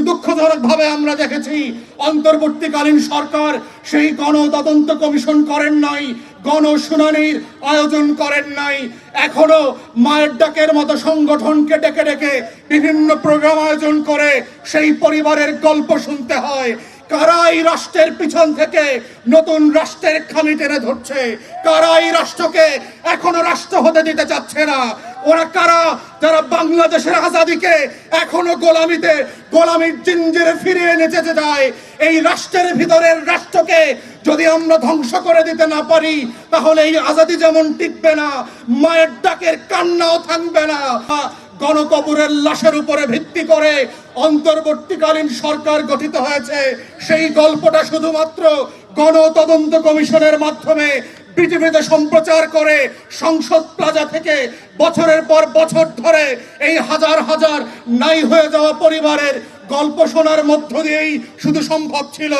কিন্তু দুঃখজনক ভাবে আমরা দেখেছি, অন্তর্বর্তীকালীন সরকার সেই গণ তদন্ত কমিশন করেন নাই, গণশুনানির আয়োজন করেন নাই, এখনও মায়ের ডাকের মতো সংগঠনকে ডেকে ডেকে বিভিন্ন প্রোগ্রাম আয়োজন করে সেই পরিবারের গল্প শুনতে হয়। কারা এই রাষ্ট্রের পিছন থেকে নতুন রাষ্ট্রের খামি টেনে ধরছে। কারা এই রাষ্ট্রকে এখনও রাষ্ট্র হতে দিতে চাচ্ছে না। ওরা কারা? যারা বাংলাদেশের আজাদিকে এখনও গোলামিতে গোলামির জিঞ্জিরে ফিরিয়ে এনে যেতে যায় এই রাষ্ট্রের ভিতরের রাষ্ট্রকে যদি আমরা ধ্বংস করে দিতে না পারি, তাহলে এই আজাদি যেমন টিকবে না, মায়ের ডাকের কান্নাও থাকবে না। গণকবরের লাশের উপরে ভিত্তি করে অন্তর্বর্তীকালীন সরকার গঠিত হয়েছে। সেই গল্পটা শুধুমাত্র গণতদন্ত কমিশনের মাধ্যমে পৃথিবীতে সম্প্রচার করে সংসদ প্লাজা থেকে বছরের পর বছর ধরে এই হাজার হাজার নাই হয়ে যাওয়া পরিবারের গল্প শোনার মধ্য দিয়েই শুধু সম্ভব ছিল।